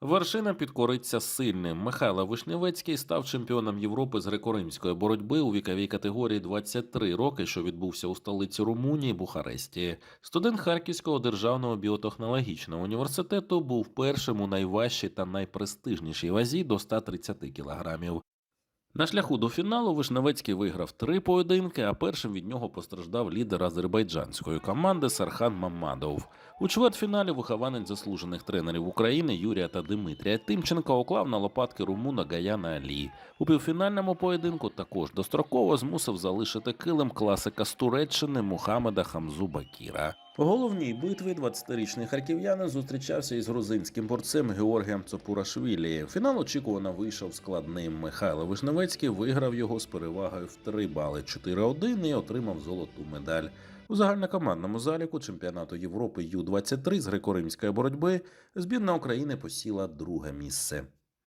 Вершина підкориться сильним. Михайло Вишневецький став чемпіоном Європи з греко-римської боротьби у віковій категорії 23 роки, що відбувся у столиці Румунії Бухаресті. Студент Харківського державного біотехнологічного університету був першим у найважчій та найпрестижнішій вазі до 130 кілограмів. На шляху до фіналу Вишневецький виграв три поєдинки, а першим від нього постраждав лідер азербайджанської команди Сархан Маммадов. У чвертьфіналі вихованець заслужених тренерів України Юрія та Дмитрія Тимченка оклав на лопатки румуна Гаяна Алі. У півфінальному поєдинку також достроково змусив залишити килим класика з Туреччини Мухаммеда Хамзу Бакіра. У головній битві 20-річний харків'янин зустрічався із грузинським борцем Георгієм Цопурашвілі. Фінал очікувано вийшов складним. Михайло Вишневецький виграв його з перевагою в 3 бали 4-1 і отримав золоту медаль. У загальнокомандному заліку чемпіонату Європи Ю-23 з греко-римської боротьби збірна України посіла друге місце.